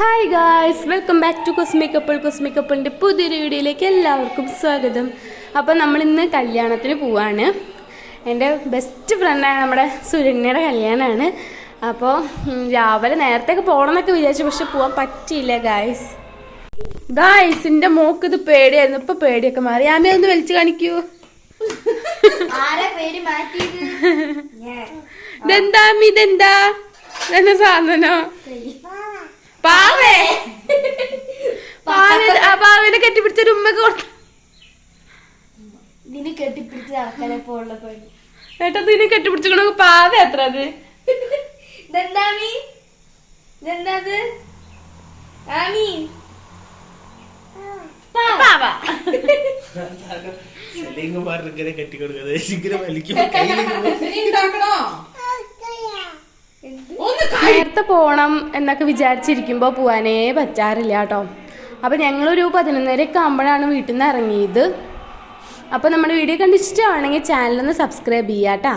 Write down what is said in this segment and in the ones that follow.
Hi guys welcome back to cosmic couple കൊസ്മിക്കപ്പിളിന്റെ പുതിയൊരു വീഡിയോയിലേക്ക് എല്ലാവർക്കും സ്വാഗതം. അപ്പോൾ നമ്മളിന്ന് കല്യാണത്തിന് പോവാണ്. എന്റെ ബെസ്റ്റ് ഫ്രണ്ടാണ് നമ്മുടെ സുരണ്യയുടെ കല്യാണമാണ് അപ്പോൾ രാവിലെ നേരത്തേക്ക് പോകണം എന്നൊക്കെ വിചാരിച്ചു പക്ഷെ പോകാൻ പറ്റിയില്ല ഗായ്സ് ഗായ്സ് എന്റെ മോക്ക് ഇത് പേടിയായിരുന്നു. ഇപ്പൊ പേടിയൊക്കെ മാറി. ആമി ഒന്ന് വലിച്ചു കാണിക്കൂ. ഇതെന്താ ഇതെന്താ? ഇതെന്താ സാധനോ? പാവേ. പാവ ആ പാവനെ കെട്ടിപ്പിടിച്ചൊരു ഉമ്മക്ക് കൊടുത്ത. നിന്നെ കെട്ടിപ്പിടിച്ച് നടക്കാനപ്പോ ഉള്ള പണി ഏട്ടാ നിന്നെ കെട്ടിപ്പിടിച്ചിക്കണ പാവ എത്ര അത്? ഇതെന്താമി? ഇതെന്താത്? ആമി. പാവ. കെട്ടിക്കൊടുക്കുന്നത്. ഇങ്ങനെ വലിക്കുമ്പോ കയ്യിലേക്ക് നേരത്തെ പോകണം എന്നൊക്കെ വിചാരിച്ചിരിക്കുമ്പോൾ പോവാനേ പറ്റാറില്ല കേട്ടോ. അപ്പോൾ ഞങ്ങളൊരു പതിനൊന്നരയൊക്കെ ആകുമ്പോഴാണ് വീട്ടിൽ നിന്ന് ഇറങ്ങിയത്. അപ്പോൾ നമ്മുടെ വീഡിയോ കണ്ട് ഇഷ്ടമാണെങ്കിൽ ചാനലൊന്ന് സബ്സ്ക്രൈബ് ചെയ്യാം കേട്ടോ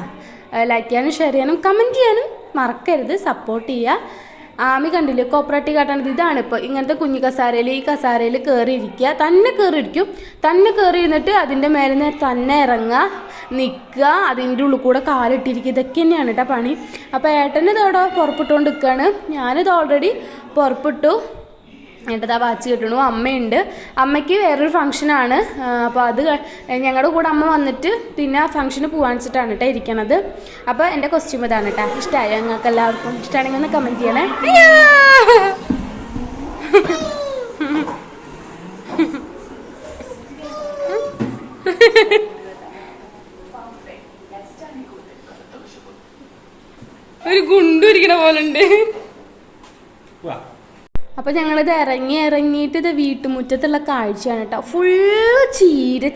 ലൈക്ക് ചെയ്യാനും ഷെയർ ചെയ്യാനും കമന്റ് ചെയ്യാനും മറക്കരുത്. സപ്പോർട്ട് ചെയ്യുക ആമി കണ്ടില്ലേ? കോപ്പറേറ്റീവ് കാട്ടണത് ഇതാണ് ഇപ്പോൾ ഇങ്ങനത്തെ കുഞ്ഞു കസാരയിൽ ഈ കസാരയിൽ കയറി ഇരിക്കുക തന്നെ കയറി ഇരിക്കും തന്നെ കയറി ഇരുന്നിട്ട് അതിന്റെ മേലെ തന്നെ ഇറങ്ങുക നിൽക്കുക അതിന്റെ ഉള്ളിൽ കൂടെ കാലിട്ടിരിക്കുക. ഇതൊക്കെ തന്നെയാണ് കേട്ടോ പണി. അപ്പോൾ ഏട്ടന്റെ തോടെ പുറപ്പെട്ടുകൊണ്ട് നിൽക്കുകയാണ്. ഞാനിത് ഓൾറെഡി പുറപ്പെട്ടു. എന്നിട്ട് ആ വാച്ച് കിട്ടണു. അമ്മയുണ്ട്. അമ്മയ്ക്ക് വേറൊരു ഫംഗ്ഷനാണ് അപ്പോൾ അത് ഞങ്ങളുടെ കൂടെ അമ്മ വന്നിട്ട് പിന്നെ ആ ഫംഗ്ഷന് പോകാൻ വെച്ചിട്ടാണ് കേട്ടോ ഇരിക്കണത്. അപ്പോൾ എന്റെ കൊസ്റ്റ്യൂം ഇതാണ് കേട്ടോ ഇഷ്ടമായോ ഞങ്ങൾക്ക് എല്ലാവർക്കും? ഇഷ്ടമാണെങ്കിൽ ഒന്ന് കമന്റ് ചെയ്യണേ. ഒരു ഒരു ഗുണ്ടുരിക്കണ പോലെ ഉണ്ട് അപ്പോൾ ഞങ്ങളിത് ഇറങ്ങി ഇറങ്ങിയിട്ട് ഇത് വീട്ടുമുറ്റത്തുള്ള കാഴ്ചയാണ് കേട്ടോ. ഫുള്ള്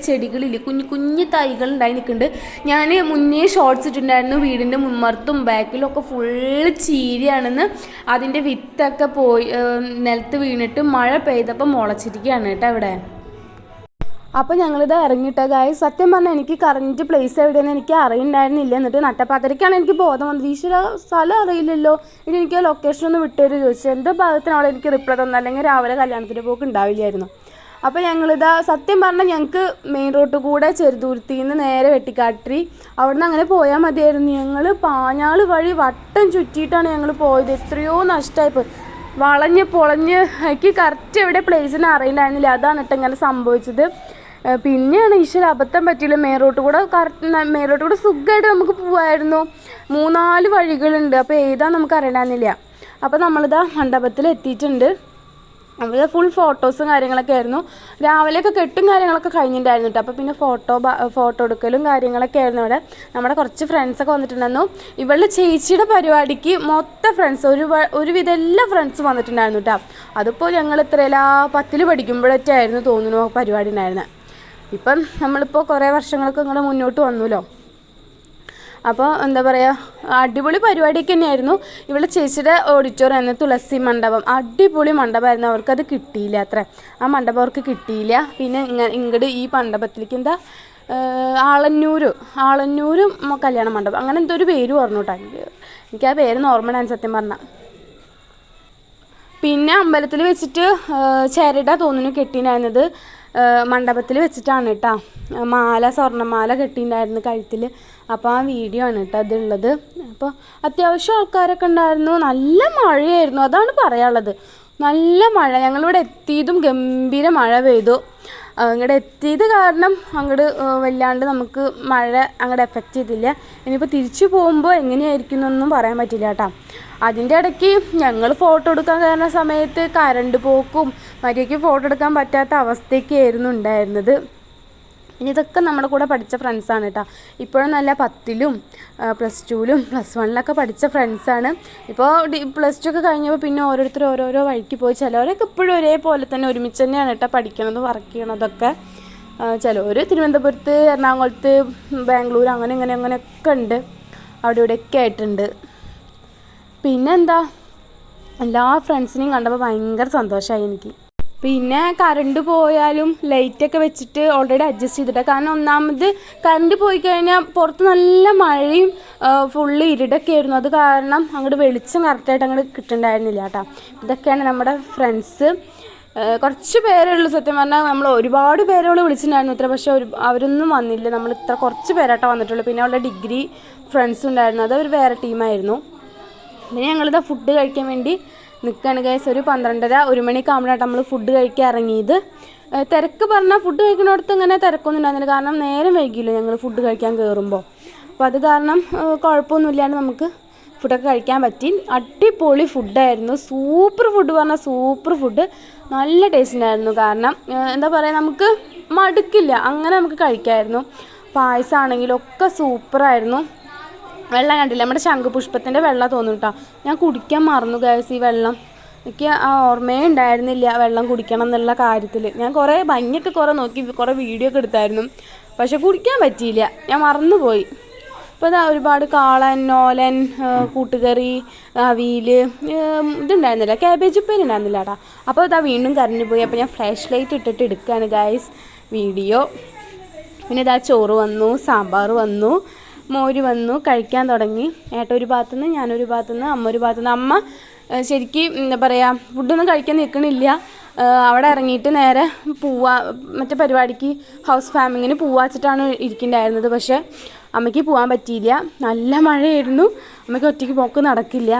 ചെടികളിൽ കുഞ്ഞു കുഞ്ഞു തൈകൾ ഉണ്ടായി നിൽക്കുന്നുണ്ട്. ഞാൻ മുന്നേ ഷോർട്സ് ഇട്ടിട്ടുണ്ടായിരുന്നു. വീടിന്റെ മുമ്മർത്തും ബാക്കിലും ഒക്കെ ഫുള്ള് ചീരയാണെന്ന്. അതിന്റെ വിത്തൊക്കെ പോയി നിലത്ത് വീണിട്ട് മഴ പെയ്തപ്പോൾ മുളച്ചിരിക്കുകയാണ് കേട്ടോ ഇവിടെ. അപ്പോൾ ഞങ്ങളിത് ഇറങ്ങിയിട്ട്. ഗായ് സത്യം പറഞ്ഞാൽ എനിക്ക് കറക്റ്റ് പ്ലേസ് എവിടെയെന്ന് എനിക്ക് അറിയണ്ടായിരുന്നില്ല. എന്നിട്ട് നട്ടപ്പാത്തരയ്ക്കാണ് എനിക്ക് ബോധം വന്നത്. ഈശ്വര സ്ഥലം അറിയില്ലല്ലോ. ഇനി എനിക്ക് ലൊക്കേഷൻ ഒന്ന് വിട്ടുതരും ചോദിച്ചു. എന്റെ ഭാഗത്തിനവിടെ എനിക്ക് റിപ്ലൈ തന്നു? അല്ലെങ്കിൽ രാവിലെ കല്യാണത്തിന് പോക്ക് ഉണ്ടാവില്ലായിരുന്നു. അപ്പോൾ ഞങ്ങളിതാ സത്യം പറഞ്ഞാൽ ഞങ്ങൾക്ക് മെയിൻ റോട്ട് കൂടെ ചെറുതുരുത്തി നിന്ന് നേരെ വെട്ടിക്കാട്ടി അവിടുന്ന് അങ്ങനെ പോയാൽ മതിയായിരുന്നു. ഞങ്ങൾ പാഞ്ഞാൾ വഴി വട്ടം ചുറ്റിയിട്ടാണ് ഞങ്ങൾ പോയത്. എത്രയോ നഷ്ടമായിപ്പോയി വളഞ്ഞ് പൊളഞ്ഞ് എനിക്ക് കറക്റ്റ് എവിടെ പ്ലേസിന് അറിയണ്ടായിരുന്നില്ല അതാണ് കേട്ടോ ഇങ്ങനെ സംഭവിച്ചത്. പിന്നെയാണ് ഈശ്വര അബദ്ധം പറ്റിയില്ല. മേറോട്ട് കൂടെ കറക്റ്റ് മേറോട്ട് കൂടെ സുഖമായിട്ട് നമുക്ക് പോവായിരുന്നു. മൂന്നാൽ വഴികളുണ്ട്. അപ്പോൾ ഏതാ നമുക്ക് അറിയണമെന്നില്ല അപ്പോൾ നമ്മളിതാ മണ്ഡപത്തിൽ എത്തിയിട്ടുണ്ട്. അവിടെ ഫുൾ ഫോട്ടോസും കാര്യങ്ങളൊക്കെ ആയിരുന്നു. രാവിലെയൊക്കെ കെട്ടും കാര്യങ്ങളൊക്കെ കഴിഞ്ഞിട്ടുണ്ടായിരുന്നു കേട്ടോ. അപ്പോൾ പിന്നെ ഫോട്ടോ ഫോട്ടോ എടുക്കലും കാര്യങ്ങളൊക്കെ ആയിരുന്നു അവിടെ. നമ്മുടെ കുറച്ച് ഫ്രണ്ട്സൊക്കെ വന്നിട്ടുണ്ടായിരുന്നു. ഇവളുടെ ചേച്ചിയുടെ പരിപാടിക്ക് മൊത്ത ഫ്രണ്ട്സ് ഒരു ഒരുവിധ എല്ലാ ഫ്രണ്ട്സും വന്നിട്ടുണ്ടായിരുന്നു കേട്ടോ. അതിപ്പോൾ ഞങ്ങൾ ഇത്രയെല്ലാം പത്തിൽ പഠിക്കുമ്പോഴൊക്കെ ആയിരുന്നു തോന്നുന്നു പരിപാടി ഉണ്ടായിരുന്നത് ഇപ്പം നമ്മളിപ്പോൾ കുറേ വർഷങ്ങളൊക്കെ ഇങ്ങനെ മുന്നോട്ട് വന്നുല്ലോ അപ്പോൾ എന്താ പറയുക അടിപൊളി പരിപാടിയൊക്കെ തന്നെയായിരുന്നു. ഇവിടെ ചേച്ചിയുടെ ഓഡിറ്റോറിയം എന്ന തുളസി മണ്ഡപം. അടിപൊളി മണ്ഡപമായിരുന്നു. അവർക്കത് കിട്ടിയില്ല അത്ര. ആ മണ്ഡപം അവർക്ക് കിട്ടിയില്ല. പിന്നെ ഇങ്ങ ഇങ്ങോട്ട് ഈ മണ്ഡപത്തിലേക്ക് എന്താ ആളന്നൂര് ആളന്നൂര് കല്യാണ മണ്ഡപം. അങ്ങനെ എന്തോ ഒരു പേര് പറഞ്ഞു കേട്ടോ എനിക്ക് ആ പേര് നോർമലാണ് സത്യം പറഞ്ഞാൽ പിന്നെ അമ്പലത്തിൽ വെച്ചിട്ട് ചേരട തോന്നുന്നു കെട്ടിണ്ടായിരുന്നത് മണ്ഡപത്തിൽ വെച്ചിട്ടാണ് കേട്ടോ മാല സ്വർണമാല കെട്ടിയിട്ടുണ്ടായിരുന്നു കഴുത്തിൽ. അപ്പോൾ ആ വീഡിയോ ആണ് കേട്ടോ അതുള്ളത് അപ്പോൾ അത്യാവശ്യം ആൾക്കാരൊക്കെ ഉണ്ടായിരുന്നു. നല്ല മഴയായിരുന്നു അതാണ് പറയാനുള്ളത്. നല്ല മഴ. ഞങ്ങളിവിടെ എത്തിയതും ഗംഭീര മഴ പെയ്തു. അങ്ങോട്ട് എത്തിയത് കാരണം അങ്ങോട്ട് വല്ലാണ്ട് നമുക്ക് മഴ അങ്ങോട്ട് എഫക്റ്റ് ചെയ്തില്ല. ഇനിയിപ്പോൾ തിരിച്ചു പോകുമ്പോൾ എങ്ങനെയായിരിക്കും എന്നൊന്നും പറയാൻ പറ്റില്ല കേട്ടോ അതിന്റെ ഇടയ്ക്ക് ഞങ്ങൾ ഫോട്ടോ എടുക്കാൻ കയറുന്ന സമയത്ത് കരണ്ട് പോക്കും മര്യാദയ്ക്ക് ഫോട്ടോ എടുക്കാൻ പറ്റാത്ത അവസ്ഥയൊക്കെയായിരുന്നു ഉണ്ടായിരുന്നത്. ഇനി ഇതൊക്കെ നമ്മുടെ കൂടെ പഠിച്ച ഫ്രണ്ട്സാണ് കേട്ടോ ഇപ്പോഴും നല്ല പത്തിലും പ്ലസ് ടുവിലും പ്ലസ് വണ്ണിലൊക്കെ പഠിച്ച ഫ്രണ്ട്സാണ് ഇപ്പോൾ പ്ലസ് ടു ഒക്കെ കഴിഞ്ഞപ്പോൾ പിന്നെ ഓരോരുത്തർ ഓരോരോ വഴിക്ക് പോയി. ചിലവരൊക്കെ ഇപ്പോഴും ഒരേപോലെ തന്നെ ഒരുമിച്ച് തന്നെയാണ് കേട്ടോ പഠിക്കണത് വർക്ക് ചെയ്യണതൊക്കെ. ചിലവർ തിരുവനന്തപുരത്ത് എറണാകുളത്ത് ബാംഗ്ലൂർ അങ്ങനെ ഇങ്ങനെ അങ്ങനെയൊക്കെ ഉണ്ട്. അവിടെ ഇവിടെയൊക്കെ ആയിട്ടുണ്ട്. പിന്നെന്താ? എല്ലാ ഫ്രണ്ട്സിനെയും കണ്ടപ്പോൾ ഭയങ്കര സന്തോഷമായി എനിക്ക്. പിന്നെ കറണ്ട് പോയാലും ലൈറ്റൊക്കെ വെച്ചിട്ട് ഓൾറെഡി അഡ്ജസ്റ്റ് ചെയ്തിട്ടാണ് കാരണം ഒന്നാമത് കറണ്ട് പോയി കഴിഞ്ഞാൽ പുറത്ത് നല്ല മഴയും ഫുള്ള് ഇരുടൊക്കെ ആയിരുന്നു. അത് കാരണം അങ്ങോട്ട് വെളിച്ചം കറക്റ്റായിട്ട് അങ്ങോട്ട് കിട്ടുന്നുണ്ടായിരുന്നില്ല കേട്ടോ. ഇതൊക്കെയാണ് നമ്മുടെ ഫ്രണ്ട്സ് കുറച്ച് പേരേ ഉള്ളൂ സത്യം പറഞ്ഞാൽ നമ്മൾ ഒരുപാട് പേരോട് വിളിച്ചിട്ടുണ്ടായിരുന്നു ഇത്ര പക്ഷേ ഒരു അവരൊന്നും വന്നില്ല. നമ്മൾ ഇത്ര കുറച്ച് പേരാട്ടോ വന്നിട്ടുള്ളൂ. പിന്നെ അവളുടെ ഡിഗ്രി ഫ്രണ്ട്സ് ഉണ്ടായിരുന്നു. അത് വേറെ ടീമായിരുന്നു പിന്നെ ഞങ്ങളിതാ ഫുഡ് കഴിക്കാൻ വേണ്ടി നിൽക്കുകയാണ് ഗൈസ് ഒരു പന്ത്രണ്ടര ഒരു മണിയൊക്കെ ആകുമ്പോഴാണ് നമ്മൾ ഫുഡ് കഴിക്കാൻ ഇറങ്ങിയത്. തിരക്ക് പറഞ്ഞാൽ ഫുഡ് കഴിക്കുന്നിടത്ത് ഇങ്ങനെ തിരക്കൊന്നും ഉണ്ടായിരുന്നില്ല. കാരണം നേരം വൈകിയില്ല ഞങ്ങൾ ഫുഡ് കഴിക്കാൻ കയറുമ്പോൾ അപ്പോൾ അത് കാരണം കുഴപ്പമൊന്നുമില്ലാണ്ട് നമുക്ക് ഫുഡൊക്കെ കഴിക്കാൻ പറ്റി. അടിപൊളി ഫുഡായിരുന്നു സൂപ്പർ ഫുഡ് പറഞ്ഞാൽ സൂപ്പർ ഫുഡ് നല്ല ടേസ്റ്റിനായിരുന്നു കാരണം എന്താ പറയുക നമുക്ക് മടുക്കില്ല. അങ്ങനെ നമുക്ക് കഴിക്കാമായിരുന്നു പായസമാണെങ്കിലും ഒക്കെ സൂപ്പറായിരുന്നു വെള്ളം കണ്ടില്ല. നമ്മുടെ ശംഖുപുഷ്പത്തിന്റെ വെള്ളം തോന്നും കേട്ടോ ഞാൻ കുടിക്കാൻ മറന്നു ഗൈസ് ഈ വെള്ളം. എനിക്ക് ആ ഓർമ്മയേ ഉണ്ടായിരുന്നില്ല വെള്ളം കുടിക്കണം എന്നുള്ള കാര്യത്തിൽ ഞാൻ കുറേ ഭംഗിയൊക്കെ കുറേ നോക്കി കുറേ വീഡിയോ ഒക്കെ എടുത്തായിരുന്നു. പക്ഷെ കുടിക്കാൻ പറ്റിയില്ല. ഞാൻ മറന്നുപോയി. ഇപ്പോൾ ഇതാ ഒരുപാട് കാളൻ നോലൻ കൂട്ടുകറി അവിയൽ ഇതുണ്ടായിരുന്നില്ല. ക്യാബേജ് ഉപ്പേരി ഉണ്ടായിരുന്നില്ല കേട്ടോ അപ്പോൾ ഇതാ വീണ്ടും കറിഞ്ഞ് പോയി. അപ്പോൾ ഞാൻ ഫ്ലാഷ് ലൈറ്റ് ഇട്ടിട്ട് എടുക്കുകയാണ് ഗായ്സ് വീഡിയോ പിന്നെ ഇതാ ചോറ് വന്നു സാമ്പാർ വന്നു. മോര് വന്നു കഴിക്കാൻ തുടങ്ങി. ഏട്ട ഒരു ഭാഗത്തുനിന്ന് ഞാനൊരു ഭാഗത്തുനിന്ന് അമ്മ ഒരു ഭാഗത്തുനിന്ന്. അമ്മ ശരിക്ക് എന്താ പറയുക ഫുഡൊന്നും കഴിക്കാൻ നിൽക്കണില്ല. അവിടെ ഇറങ്ങിയിട്ട് നേരെ പൂവാ മറ്റേ പരിപാടിക്ക് ഹൗസ് ഫാമിങ്ങിന് പൂവാച്ചിട്ടാണ് ഇരിക്കുന്നുണ്ടായിരുന്നത് പക്ഷേ അമ്മയ്ക്ക് പോകാൻ പറ്റിയില്ല. നല്ല മഴയായിരുന്നു. അമ്മയ്ക്ക് ഒറ്റയ്ക്ക് പോക്ക് നടക്കില്ല.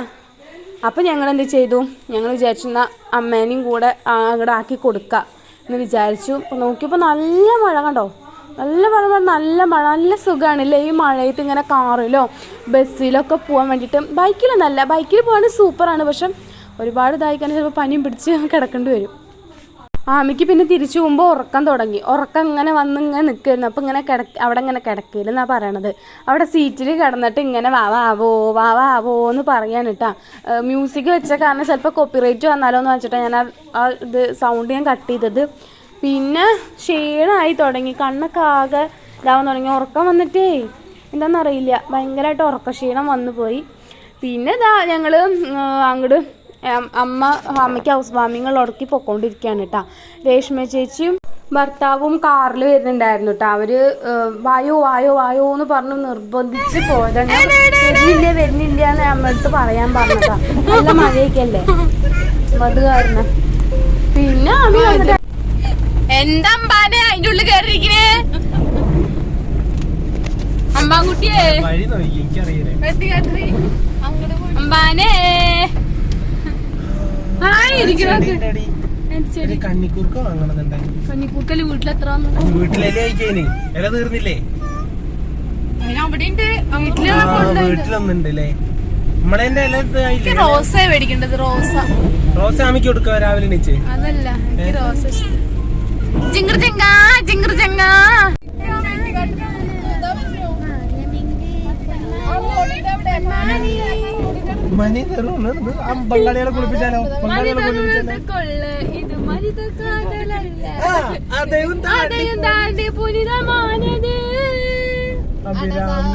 അപ്പോൾ ഞങ്ങൾ എന്ത് ചെയ്തു? ഞങ്ങൾ വിചാരിച്ചു എന്നാൽ അമ്മേനെയും കൂടെ അങ്ങോട്ട് ആക്കി കൊടുക്കുക എന്ന് വിചാരിച്ചു. അപ്പോൾ നോക്കിയപ്പോൾ നല്ല മഴ കണ്ടോ? നല്ല മഴ നല്ല മഴ നല്ല സുഖമാണ് അല്ലേ ഈ മഴയത്ത് ഇങ്ങനെ കാറിലോ ബസ്സിലൊക്കെ പോകാൻ വേണ്ടിയിട്ട്. ബൈക്കിലൊന്നല്ല ബൈക്കിൽ പോകാൻ സൂപ്പറാണ്. പക്ഷെ ഒരുപാട് ഇതായിക്കാൻ ചിലപ്പോൾ പനിയും പിടിച്ച് കിടക്കേണ്ടി വരും. ആമിക്ക് പിന്നെ തിരിച്ചു പോകുമ്പോൾ ഉറക്കം തുടങ്ങി. ഉറക്കം ഇങ്ങനെ വന്ന് ഇങ്ങനെ നിൽക്കുമായിരുന്നു അപ്പോൾ ഇങ്ങനെ കിടക്ക അവിടെ ഇങ്ങനെ കിടക്കില്ലെന്നാണ് പറയണത്? അവിടെ സീറ്റിൽ കിടന്നിട്ട് ഇങ്ങനെ വാവാവോ വാവാവോ എന്ന് പറയാൻ കേട്ടാ. മ്യൂസിക് വെച്ച കാരണം ചിലപ്പോൾ കോപ്പിറൈറ്റ് വന്നാലോ എന്ന് വെച്ചിട്ടാണ് ഞാൻ ആ ഇത് സൗണ്ട് ഞാൻ കട്ട് ചെയ്തത്. പിന്നെ ക്ഷീണമായി തുടങ്ങി. കണ്ണൊക്കെ ആകെ ഇതാവാൻ തുടങ്ങി. ഉറക്കം വന്നിട്ടേ എന്താണെന്നറിയില്ല ഭയങ്കരമായിട്ട് ഉറക്ക ക്ഷീണം വന്നു പോയി. പിന്നെ ഇതാ ഞങ്ങൾ അങ്ങോട്ട് അമ്മ അമ്മയ്ക്ക് ഹൗസ് വാമിങ്ങൾ ഉടക്കി പൊക്കോണ്ടിരിക്കുകയാണ് കേട്ടോ രേഷ്മ ചേച്ചിയും ഭർത്താവും കാറിൽ വരുന്നുണ്ടായിരുന്നു കേട്ടോ അവർ വായോ വായോ വായോ എന്ന് പറഞ്ഞ് നിർബന്ധിച്ച് പോയതാണ്. വരുന്നില്ല വരുന്നില്ല എന്ന് നമ്മളടുത്ത് പറയാൻ പറഞ്ഞതാ. നല്ല മഴയൊക്കെ അല്ലേ? അത് കാരണം. പിന്നെ എന്താ അതിന്റെ ഉള്ളിൽ കയറിയിരിക്കണേ? കണ്ണിക്കൂർക്കൽ വീട്ടിൽ എത്ര ഇല വീട്ടിലൊന്നുണ്ടല്ലേ നമ്മളെ റോസ മേടിക്കേണ്ടത് റോസ. റോസ രാവിലെ അതല്ല റോസ ജിങ്കർ ജങ്ക ജിങ്കർ ജങ്ക മനി തരുന്നുണ്ട് ബംഗാളികളെ കുളിപ്പിച്ചാലോ? ബംഗാളികളെ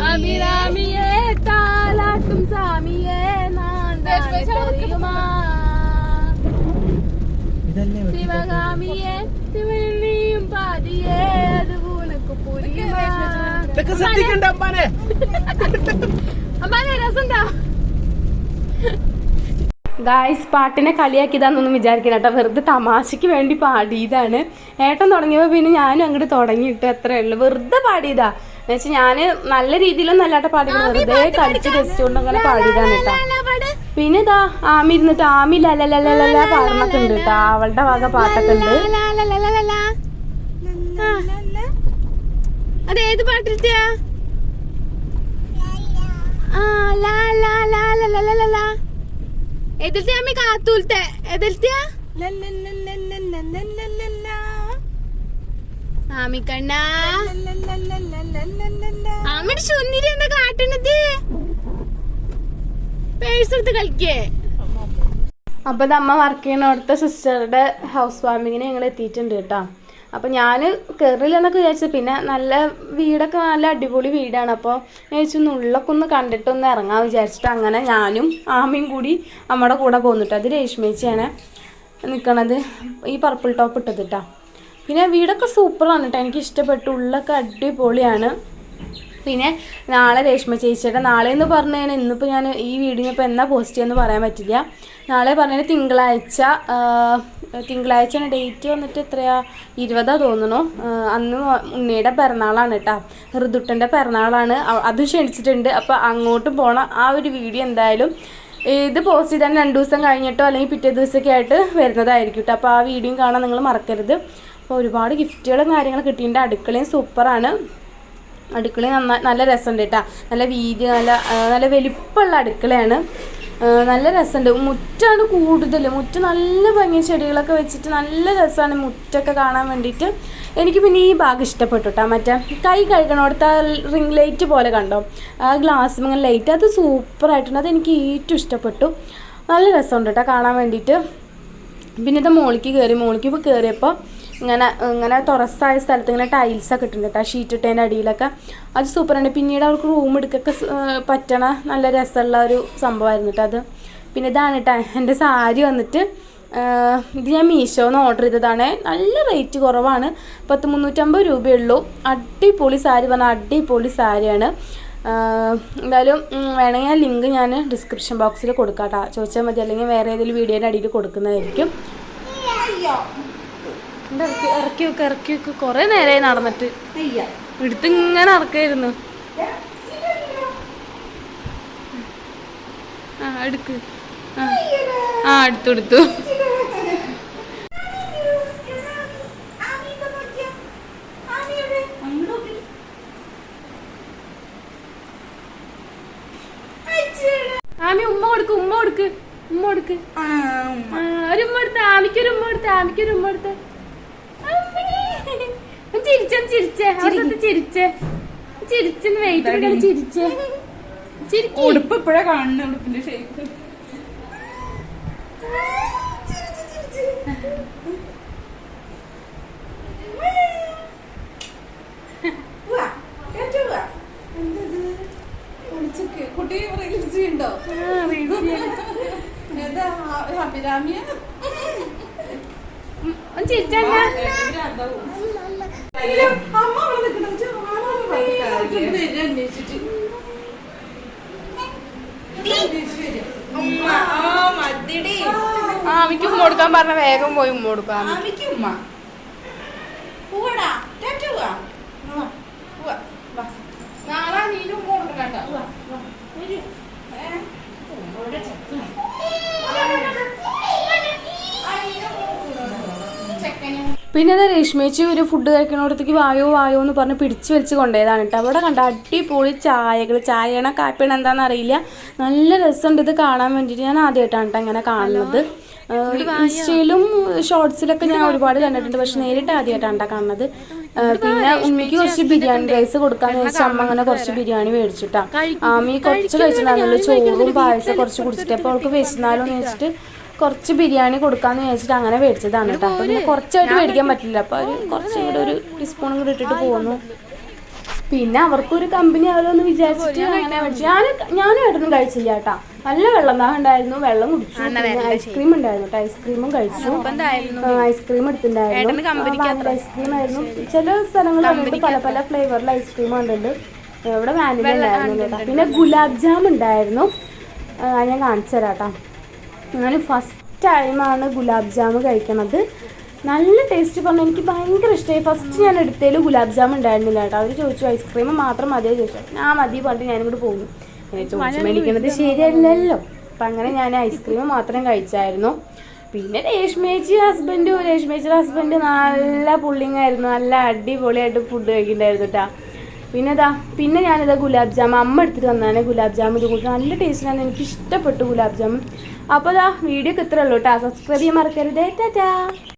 അഭിരാമിയെ താലാട്ടും സ്വാമിയെ ഇതല്ലേ ശിവകാമിയെ ശിവ ഇതൊക്കെ ശ്രദ്ധിക്കണ്ട അമ്പാനെ അമ്മാനെ രസണ്ടാ ഗായ്സ് പാട്ടിനെ കളിയാക്കിയതാണെന്നൊന്നും വിചാരിക്കണം കേട്ടോ വെറുതെ തമാശയ്ക്ക് വേണ്ടി പാടിയതാണ് ഏട്ടൻ തുടങ്ങിയപ്പോൾ പിന്നെ ഞാനും അങ്ങോട്ട് തുടങ്ങിയിട്ട് അത്രേ ഉള്ളൂ വെറുതെ പാടിയതാ എന്നുവെച്ചാൽ ഞാൻ നല്ല രീതിയിലൊന്നും അല്ലാട്ട പാടിയത് വെറുതെ കളിച്ച് രസിച്ചുകൊണ്ട് അങ്ങനെ പാടിയതാണ് കേട്ടോ പിന്നെ ഇതാ ആമി ഇരുന്നിട്ട് ആമി ലലലലല പാടണൊക്കെ ഉണ്ട് കേട്ടോ അവളുടെ വക പാട്ടൊക്കെ ഉണ്ട് അത് ഏത് പാട്ടിട്ടാ എതിർത്തിയാ അമ്മ കാത്തൂലത്തെ എതിർത്തിയാ ആമിക്കണ്ണ ആമിയുടെ ചൊന്നിരി എന്താ കാട്ടണത് പേഴ്സെടുത്ത് കളിക്കേ അപ്പൊ അമ്മ വർക്ക് ചെയ്യുന്ന അവിടുത്തെ സിസ്റ്ററുടെ ഹൗസ് വാമിങ്ങിന് ഞങ്ങൾ എത്തിയിട്ടുണ്ട് കേട്ടോ അപ്പൊ ഞാൻ കയറില്ല എന്നൊക്കെ വിചാരിച്ചു. പിന്നെ നല്ല വീടൊക്കെ നല്ല അടിപൊളി വീടാണ്. അപ്പോൾ ഒന്ന് ഉള്ളൊക്കെ ഒന്ന് കണ്ടിട്ടൊന്ന് ഇറങ്ങാൻ വിചാരിച്ചിട്ട് അങ്ങനെ ഞാനും ആമയും കൂടി നമ്മുടെ കൂടെ പോന്നിട്ട്. അത് രേഷ്മേച്ചിയാണ് നിൽക്കണത് ഈ പർപ്പിൾ ടോപ്പ് ഇട്ടത് കേട്ടോ പിന്നെ വീടൊക്കെ സൂപ്പറാണ് കേട്ടോ എനിക്ക് ഇഷ്ടപ്പെട്ടു. ഉള്ളൊക്കെ അടിപൊളിയാണ്. പിന്നെ നാളെ രേഷ്മ ചേച്ചിയുടെ നാളെ എന്ന് പറഞ്ഞു കഴിഞ്ഞാൽ ഇന്നിപ്പോൾ ഞാൻ ഈ വീഡിയോ ഇപ്പോൾ എന്നാ പോസ്റ്റ് ചെയ്യുമെന്ന് പറയാൻ പറ്റില്ല. നാളെ പറഞ്ഞാൽ തിങ്കളാഴ്ച തിങ്കളാഴ്ചയാണ് ഡേറ്റ് വന്നിട്ട് എത്രയാ? ഇരുപതാ തോന്നുന്നു. അന്ന് ഉണ്ണിയുടെ പിറന്നാളാണ് കേട്ടോ ഋതുട്ടന്റെ പിറന്നാളാണ്. അത് ക്ഷണിച്ചിട്ടുണ്ട്. അപ്പോൾ അങ്ങോട്ട് പോണ. ആ ഒരു വീഡിയോ എന്തായാലും ഇത് പോസ്റ്റ് ചെയ്താൽ രണ്ട് ദിവസം കഴിഞ്ഞിട്ടോ അല്ലെങ്കിൽ പിറ്റേ ദിവസമൊക്കെ ആയിട്ട് വരുന്നതായിരിക്കും കേട്ടോ അപ്പോൾ ആ വീഡിയോയും കാണാൻ നിങ്ങൾ മറക്കരുത്. അപ്പോൾ ഒരുപാട് ഗിഫ്റ്റുകളും കാര്യങ്ങളും കിട്ടിയിട്ടുണ്ട്. അടുക്കളയും സൂപ്പറാണ്. അടുക്കളയും നന്നായി നല്ല രസമുണ്ട് കേട്ടോ നല്ല വീതി നല്ല നല്ല വലിപ്പമുള്ള അടുക്കളയാണ്. നല്ല രസമുണ്ട്. മുറ്റാണ് കൂടുതൽ മുറ്റ നല്ല ഭംഗി ചെടികളൊക്കെ വെച്ചിട്ട് നല്ല രസമാണ് മുറ്റൊക്കെ കാണാൻ വേണ്ടിയിട്ട്. എനിക്ക് പിന്നെ ഈ ഭാഗം ഇഷ്ടപ്പെട്ടു കേട്ടോ മറ്റേ കൈ കഴുകണോടത്ത് റിംഗ് ലൈറ്റ് പോലെ കണ്ടോ? ആ ഗ്ലാസ് ഇങ്ങനെ ലൈറ്റ്. അത് സൂപ്പറായിട്ടുണ്ട്. അത് എനിക്ക് ഏറ്റവും ഇഷ്ടപ്പെട്ടു. നല്ല രസമുണ്ട് കേട്ടോ കാണാൻ വേണ്ടിയിട്ട്. പിന്നെ ഇത് മോളിക്ക് കയറി. മോളിക്ക് ഇപ്പോൾ കയറിയപ്പോൾ ഇങ്ങനെ ഇങ്ങനെ തുറസ്സായ സ്ഥലത്ത് ഇങ്ങനെ ടൈൽസൊക്കെ ഇട്ടിട്ടുണ്ട് കേട്ടോ ഷീറ്റ് ഇട്ടതിന്റെ അടിയിലൊക്കെ. അത് സൂപ്പറാണ് പിന്നീട് അവർക്ക് റൂം എടുക്കൊക്കെ പറ്റണ നല്ല രസമുള്ള ഒരു സംഭവമായിരുന്നു കേട്ടോ അത്. പിന്നെ ഇതാണ് കേട്ടോ എന്റെ സാരി വന്നിട്ട് ഇത് ഞാൻ മീഷോന്ന് ഓർഡർ ചെയ്തതാണ്. നല്ല റേറ്റ് കുറവാണ്. പത്ത് മുന്നൂറ്റമ്പത് രൂപയുള്ളൂ അടിപൊളി സാരി പറഞ്ഞാൽ അടിപൊളി സാരിയാണ്. എന്തായാലും വേണമെങ്കിൽ ആ ലിങ്ക് ഞാൻ ഡിസ്ക്രിപ്ഷൻ ബോക്സിൽ കൊടുക്കാം കേട്ടോ ചോദിച്ചാൽ മതി. അല്ലെങ്കിൽ വേറെ ഏതെങ്കിലും വീഡിയോയുടെ അടിയിൽ കൊടുക്കുന്നതായിരിക്കും. ഇറക്കി ഇറക്കി വെക്ക് ഇറക്കി വെക്ക് കുറേ നേരമായി നടന്നിട്ട്. എടുത്ത് ഇങ്ങനെ ഇറക്കായിരുന്നു ആ എടുക്ക്. ആ. എടുത്തു എടുത്തു. ആമി ഉമ്മ കൊടുക്ക് ഉമ്മ കൊടുക്ക്. ഉമ്മ കൊടുക്ക്. ഒരു ഉമ്മ എടുത്ത് ആമിക്കൊരു ഉമ്മ എടുത്ത് ആമിക്കൊരു ഉമ്മ എടുത്ത ചിരിച്ചേ ഒന്ന് ചിരിച്ചേ. അവിടുത്തെ ചിരിച്ചേ ചിരിച്ചെന്ന് വെയിറ്റ് ചിരിച്ചേ. ചിരിക്കും. ഉടുപ്പ് ഇപ്പഴാ കാണുന്ന ഉടുപ്പിന്റെ ഷേപ്പ് കുട്ടി റീൽസ് ചെയ്യണ്ടോ ഏതാ അഭിരാമിയ ഒന്ന് ചിരിച്ചാ അമ്മ അവിടെ നിൽക്കണം അന്വേഷിച്ചിട്ട് ഉമ്മ ആ മതിടി ആമിക്ക് ഉമ്മ കൊടുക്കാൻ പറഞ്ഞ വേഗം പോയി ഉമ്മ കൊടുക്കാം ഉമ്മ. നാളെ നീനും ഉമ്മ കൊടുക്കണ്ട പിന്നെ അത് രേഷ്മേച്ചി ഒരു ഫുഡ് കഴിക്കണോടത്തേക്ക് വായോ വായോ എന്ന് പറഞ്ഞ് പിടിച്ചു വലിച്ച് കൊണ്ടുപോയതാണ് കേട്ടോ. അവിടെ കണ്ട അടിപൊളി ചായകൾ ചായണ കാപ്പിയാണ് എന്താണെന്ന് അറിയില്ല. നല്ല രസമുണ്ട് ഇത് കാണാൻ വേണ്ടിയിട്ട്. ഞാൻ ആദ്യമായിട്ടാണ് കേട്ടോ ഇങ്ങനെ കാണുന്നത്. ഇൻസ്റ്റയിലും ഷോർട്സിലൊക്കെ ഞാൻ ഒരുപാട് കണ്ടിട്ടുണ്ട്. പക്ഷെ നേരിട്ട് ആദ്യമായിട്ടാണ് കാണുന്നത്. പിന്നെ ഉമ്മിക്ക് കുറച്ച് ബിരിയാണി റൈസ് കൊടുക്കാന്ന് വെച്ചാൽ അമ്മ അങ്ങനെ കുറച്ച് ബിരിയാണി മേടിച്ചിട്ടാ. ആമി കുറച്ച് കഴിച്ചിട്ടുണ്ടായിരുന്നുള്ളൂ ചോറും പായസം കുറച്ച് കുടിച്ചിട്ട്. അപ്പോൾ അവൾക്ക് വിശന്നാലോ എന്ന് വെച്ചിട്ട് കുറച്ച് ബിരിയാണി കൊടുക്കാന്ന് വിചാരിച്ചിട്ട് അങ്ങനെ മേടിച്ചതാണ് കേട്ടോ അപ്പൊ പിന്നെ കുറച്ചായിട്ട് മേടിക്കാൻ പറ്റില്ല. അപ്പൊ ഒരു കുറച്ചും കൂടെ ഒരു ടീസ്പൂണും കൂടി ഇട്ടിട്ട് പോന്നു പിന്നെ അവർക്കൊരു കമ്പനി ആവുമെന്ന് വിചാരിച്ചിട്ട് അങ്ങനെ മേടിച്ചു. ഞാൻ ഞാനും ഏട്ടനും കഴിച്ചില്ല കേട്ടാ. നല്ല വെള്ളം ദാഹം ഉണ്ടായിരുന്നു. വെള്ളം കുടിച്ചു. ഐസ്ക്രീം ഉണ്ടായിരുന്നു കേട്ടോ. ഐസ്ക്രീമും കഴിച്ചു. ഐസ്ക്രീം എടുത്തിട്ടുണ്ടായിരുന്നു. ഐസ്ക്രീം ആയിരുന്നു. ചില സ്ഥലങ്ങളിൽ പല പല ഫ്ലേവറിൽ ഐസ്ക്രീം കണ്ടിട്ടുണ്ട് ഇവിടെ വാനില ഉണ്ടായിരുന്നു കേട്ടോ. പിന്നെ ഗുലാബ് ജാം ഉണ്ടായിരുന്നു. ഞാൻ കാണിച്ചു തരാം കേട്ടോ. ഞാൻ ഫസ്റ്റ് ടൈമാണ് ഗുലാബ് ജാം കഴിക്കണത്. നല്ല ടേസ്റ്റ് പറഞ്ഞാൽ എനിക്ക് ഭയങ്കര ഇഷ്ടമായി ഫസ്റ്റ് ഞാൻ എടുത്തതിൽ ഗുലാബ് ജാം ഉണ്ടായിരുന്നില്ല കേട്ടോ. അവർ ചോദിച്ചു ഐസ്ക്രീം മാത്രം മതിയോ? ചോദിച്ചു. ഞാൻ മതി പറഞ്ഞിട്ട് ഞാനിങ്ങോട്ട് പോകുന്നു ചോദിച്ചു മേടിക്കണത് ശരിയല്ലല്ലോ. അപ്പം അങ്ങനെ ഞാൻ ഐസ്ക്രീം മാത്രം കഴിച്ചായിരുന്നു. പിന്നെ രേഷ്മേച്ചി ഹസ്ബൻഡും രേഷ്മേച്ചിയുടെ ഹസ്ബൻഡ് നല്ല പുള്ളിങ് ആയിരുന്നു. നല്ല അടിപൊളിയായിട്ട് ഫുഡ് കഴിക്കുന്നുണ്ടായിരുന്നു കേട്ടോ പിന്നെ ഇതാ പിന്നെ ഞാനിതാ ഗുലാബ് ജാം അമ്മ എടുത്തിട്ട് വന്നാണ് ഗുലാബ് ജാം ഇത് കൂട്ടി നല്ല ടേസ്റ്റിലാണ് എനിക്ക് ഇഷ്ടപ്പെട്ടു ഗുലാബ് ജാം അപ്പോൾ ഇതാ വീഡിയോ ഒക്കെ ഇത്രേ കേട്ടോ സബ്സ്ക്രൈബ് ചെയ്യാൻ മറക്കരുത്. ടാറ്റാ